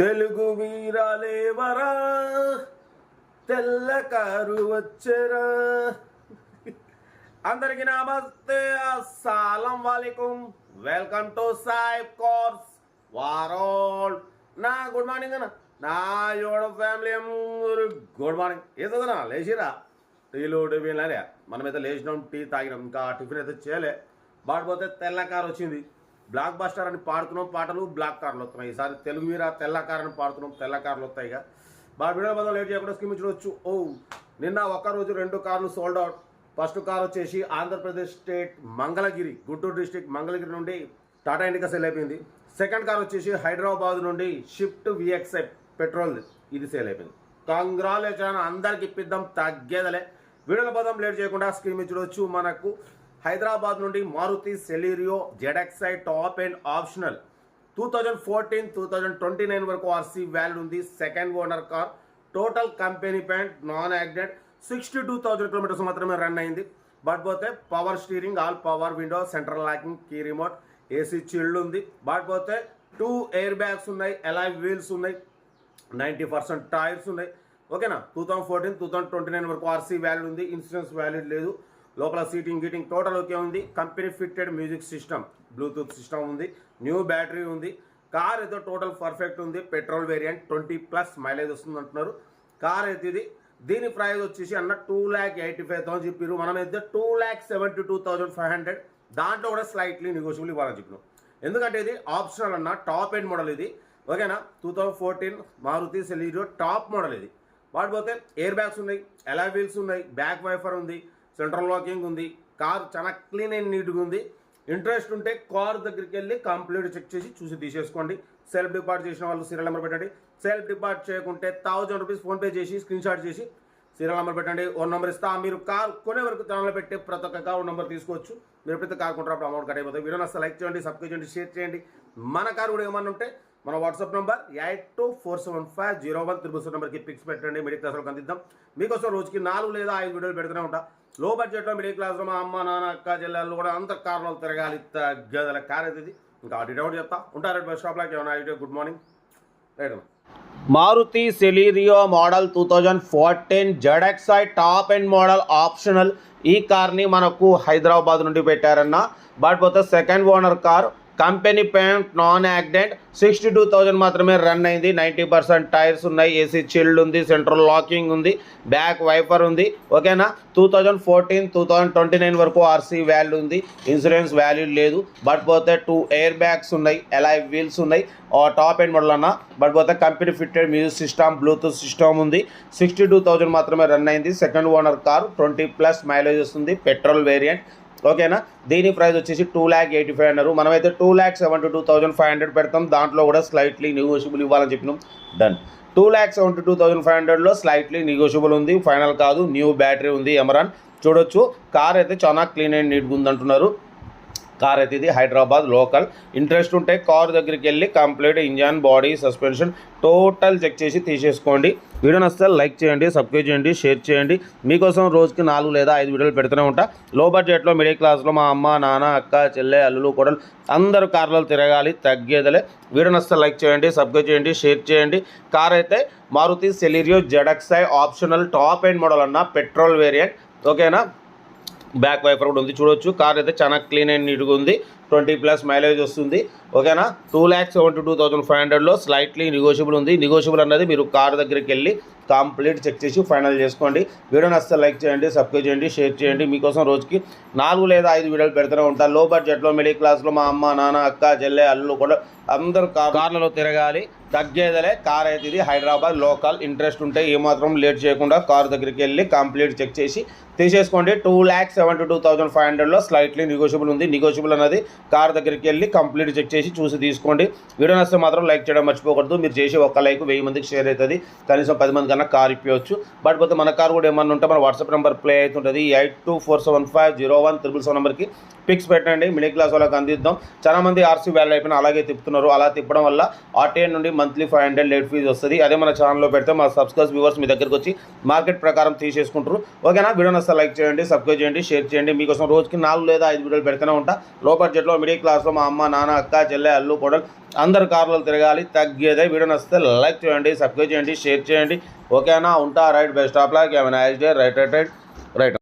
తెలుగు వీరాలేవరా తెల్ల కారు వచ్చరా? అందరికి నమస్తే అస్సలం వాలేకుం. వెల్కమ్ టు సాయిబ్ కోర్స్ వారోల్. నా గుడ్ మార్నింగ్ అన్న. నా యోడ ఫ్యామిలీ అందరూ గుడ్ మార్నింగ్. ఏదన్నా లేచిరా? టీలు టిఫిన్ అనే మనమైతే లేచినాం టీ తాగినాం. ఇంకా టిఫిన్ అయితే చేయలే. బాడిపోతే తెల్ల కారు వచ్చింది. బ్లాక్ బస్టర్ అని పాడుతున్నాం పాటలు బ్లాక్ కార్లు వస్తున్నాయి. ఈసారి తెలుగు వీరా తెల్ల కార్ని పాడుతున్నాం తెల్ల కార్లు వస్తాయి ఇక. బాగా వీడియో లేట్ చేయకుండా స్కీమ్ చూడొచ్చు. ఓ నిన్న ఒక్కరోజు రెండు కార్లు సోల్డ్ అవుట్ ఫస్ట్ కార్ వచ్చేసి ఆంధ్రప్రదేశ్ స్టేట్ మంగళగిరి గుంటూరు డిస్టిక్ మంగళగిరి నుండి టాటా ఇండికా సేల్ అయిపోయింది. సెకండ్ కార్ వచ్చేసి హైదరాబాద్ నుండి షిఫ్ట్ విఎక్స్ఐ పెట్రోల్ ఇది సేల్ అయిపోయింది. కంగ్రాచులేషన్ అందరికి ఇప్పిద్దాం తగ్గేదలే. వీడియోల పదం లేట్ చేయకుండా స్క్రీన్ మీద చూడొచ్చు. మనకు హైదరాబాద్ నుండి Maruti Celerio ZXI top and optional. Two thousand fourteen two thousand twenty nine వరకు ఆర్సీ వ్యాల్యూ ఉంది. Second owner car total company paint non accident sixty two thousand kilometres మాత్రమే రన్ అయింది. బట్ పోతే power steering all power window central locking key remote AC chilled ఉంది. But పోతే two air bags ఉన్నాయి alloy wheels ఉన్నాయి ninety percent tyres ఉన్నాయి. ఓకేనా? Two thousand fourteen two thousand twenty nine వరకు ఆర్సీ వ్యాలిడ్ ఉంది. ఇన్సూరెన్స్ వ్యాలిడ్ లేదు. లోపల సీటింగ్ గీటింగ్ టోటల్ ఓకే ఉంది. Company fitted music system bluetooth system ఉంది. న్యూ బ్యాటరీ ఉంది. కార్ అయితే టోటల్ పర్ఫెక్ట్ ఉంది. Petrol variant twenty plus mileage వస్తుంది అంటున్నారు. కార్ అయితే ఇది. దీని ప్రైస్ వచ్చేసి అన్న two lakh eighty five thousand చెప్పారు మనం అయితే two lakh seventy two thousand five hundred దాంట్లో కూడా స్లైట్లీ నెగోషియబుల్ ఇవ్వాలని చెప్పినాం. ఎందుకంటే ఇది ఆప్షనల్ అన్న టాప్ ఎండ్ మోడల్ ఇది. ఓకేనా two thousand fourteen Maruti Celerio top model ఇది. వాటిపోతే ఎయిర్ బ్యాగ్స్ ఉన్నాయి ఎలా వీల్స్ ఉన్నాయి బ్యాక్ వైఫర్ ఉంది. సెంట్రల్ లాకింగ్ ఉంది కార్ చాలా క్లీన్ అండ్ నీట్గా ఉంది. ఇంట్రెస్ట్ ఉంటే కార్ దగ్గరికి వెళ్ళి కంప్లీట్ చెక్ చేసి చూసి తీసేసుకోండి. సెల్ఫ్ డిపార్ట్ చేసిన వాళ్ళు సీరియల్ నెంబర్ పెట్టండి. సెల్ఫ్ డిపార్ట్ చేయకుంటే థౌజండ్ రూపీస్ ఫోన్పే చేసి స్క్రీన్ షాట్ చేసి సీరియల్ నెంబర్ పెట్టండి. ఓ నెంబర్ ఇస్తా. మీరు కార్ కొనే వరకు తనలో పెట్టి ప్రతి ఒక్క కార్ నెంబర్ తీసుకోవచ్చు. మీరు ఎప్పుడైతే కార్ కొంటారు అప్పుడు అమౌంట్ కట్ అయిపోతుంది వీడియో నస్తే లైక్ చేయండి సబ్స్క్రైబ్ చేయండి షేర్ చేయండి. మన కార్ కూడా ఏమన్నా ఉంటే మన WhatsApp number eight two four seven five zero one triple seven నెంబర్కి పిక్స్ పెట్టండి మిడిల్ క్లాస్లో అందిద్దాం. మీకోసం రోజుకి నాలుగు లేదా ఐదు వీడియోలు పెడుతూనే ఉంటా. లో బడ్జెట్లో మిడిల్ క్లాస్లో మా అమ్మ నాన్న అక్క జిల్లాలో కూడా అంత కార్లో తిరగాలి గదల కార్ అయితే ఇది ఇంకా అటు చెప్తా. ఉంటారు బస్ స్టాప్లోకి ఏమైనా ఇటు good morning. Right Maruti Celerio model two thousand fourteen ZXI top and model optional ఈ కార్ని మనకు హైదరాబాద్ నుండి పెట్టారన్న. బట్ పోతే second owner car company paint non accident. Sixty two thousand మాత్రమే రన్ అయింది. నైంటీ పర్సెంట్ టైర్స్ ఉన్నాయి. ఏసీ చిల్డ్ ఉంది. సెంట్రల్ లాకింగ్ ఉంది. బ్యాక్ వైపర్ ఉంది. ఓకేనా? Two thousand fourteen two thousand twenty nine వరకు ఆర్సీ వాల్యూ ఉంది. ఇన్సూరెన్స్ వాల్యూ లేదు. బట్ పోతే టూ ఎయిర్ బ్యాగ్స్ ఉన్నాయి. ఎలైవ్ వీల్స్ ఉన్నాయి. టాప్ ఎండ్ మోడల్ అన్న. బట్ పోతే company fitted music system bluetooth system ఉంది. సిక్స్టీ టూ థౌజండ్ మాత్రమే రన్ అయింది. Second owner car twenty plus mileage వస్తుంది పెట్రోల్ వేరియంట్ ఓకేనా? దీని ప్రైస్ వచ్చేసి టూ ల్యాక్ ఎయిటీ ఫైవ్ అన్నారు. మనమైతే two lakh seventy two thousand five hundred పెడతాం. దాంట్లో కూడా స్లైట్లీ నెగోషియబుల్ ఇవ్వాలని చెప్పినాం. Done two lakh seventy two thousand five హండ్రెడ్లో స్లైట్లీ నెగోషియబుల్ ఉంది. ఫైనల్ కాదు. న్యూ బ్యాటరీ ఉంది ఎమరాన్ చూడొచ్చు. కార్ అయితే చాలా క్లీన్ అండ్ నీట్గా ఉంది అంటున్నారు కార్ అయితే ఇది హైదరాబాద్ లోకల్. ఇంట్రెస్ట్ ఉంటే కార్ దగ్గరికి వెళ్ళి complete engine body suspension total check చేసి తీసేసుకోండి. వీడియో నచ్చితే లైక్ చేయండి సబ్స్క్రైబ్ చేయండి షేర్ చేయండి. మీకోసం రోజుకి నాలుగు లేదా ఐదు వీడియోలు పెడుతూనే ఉంటా. లో బడ్జెట్లో మిడిల్ క్లాస్లో మా అమ్మ నాన్న అక్క చెల్లె అల్లులు కూడా అందరూ కార్లలో తిరగాలి తగ్గేదలే. వీడియో నచ్చితే లైక్ చేయండి సబ్స్క్రైబ్ చేయండి షేర్ చేయండి. కార్ అయితే Maruti Celerio ZXI optional top and model అన్న పెట్రోల్ వేరియంట్. ఓకేనా? బ్యాక్ వైపర్ కూడా ఉంది. చూడొచ్చు. కార్ అయితే చాలా క్లీన్ అండ్ నీట్గా ఉంది. ట్వంటీ ప్లస్ మైలేజ్ వస్తుంది. ఓకేనా? Two lakhs seventy two thousand five హండ్రెడ్లో స్లైట్లీ నెగోషియబుల్ ఉంది. నెగోషియబుల్ అన్నది మీరు కార్ దగ్గరికి వెళ్ళి కంప్లీట్ చెక్ చేసి ఫైనల్ చేసుకోండి. వీడియో నచ్చితే లైక్ చేయండి సబ్స్క్రైబ్ చేయండి షేర్ చేయండి. మీకోసం రోజుకి నాలుగు లేదా ఐదు వీడియోలు పెడుతూనే ఉంటాను లో బడ్జెట్లో మిడిల్ క్లాస్లో మా అమ్మ నాన్న అక్క చెల్లె అల్లు కూడా అందరూ కార్లలో తిరగాలి. తగ్గేదలే కార్ అయితే ఇది హైదరాబాద్ లోకల్. ఇంట్రెస్ట్ ఉంటే ఏమాత్రం లేట్ చేయకుండా కార్ దగ్గరికి వెళ్ళి కంప్లీట్ చెక్ చేసి తీసేసుకోండి. Two lakh seventy two thousand five హండ్రెడ్లో స్లైట్లీ నెగోషియబుల్ ఉంది. నెగోషియబుల్ అనేది కార్ దగ్గరికి వెళ్ళి కంప్లీట్ చెక్ చేసి చూసి తీసుకోండి. వీడియో నచ్చితే మాత్రం లైక్ చేయడం మర్చిపోకూడదు. మీరు చేసే ఒక లైక్ వెయ్యి మందికి షేర్ అవుతుంది. కనీసం పది మంది కన్నా కార్ ఇప్పవచ్చు బట్ పోతే మన కార్ కూడా ఏమన్నా ఉంటే మన వాట్సాప్ నెంబర్ ప్లే అవుతుంటుంది. Eight two four seven five zero one triple seven నెంబర్కి పిక్స్ పెట్టండి. మిడిల్ క్లాస్ వాళ్ళకి అందిద్దాం. చాలా మంది ఆర్సీ వ్యాల్యూ అయిపోయిన అలాగే తిప్పుతున్నారు. అలా తిప్పడం వల్ల ఆర్టీఐ నుండి monthly five hundred late fee వస్తుంది. అదే మన ఛానల్లో పెడితే మా సబ్స్క్రైబ్ వ్యూవర్స్ మీ దగ్గరికి వచ్చి మార్కెట్ ప్రకారం తీసేసుకుంటారు. ఓకేనా? వీడియో నస్తే లైక్ చేయండి సబ్స్క్రైబ్ చేయండి షేర్ చేయండి. మీకోసం రోజుకి నాలుగు లేదా ఐదు వీడియోలు పెడుతూనే ఉంటా. లో బడ్జెట్లో బడ్జెట్లో మిడిల్ క్లాస్లో మా అమ్మ నాన్న అక్క చెల్లె అల్లు కూడా అందరు కార్లో తిరగాలి. తగ్గేదే వీడియో నచ్చితే లైక్ చేయండి సబ్స్క్రైబ్ చేయండి షేర్ చేయండి. ఓకేనా? ఉంటా రైట్ బెస్ట్ ఆఫ్ లాక్. ఏమైనా day. Right right right right.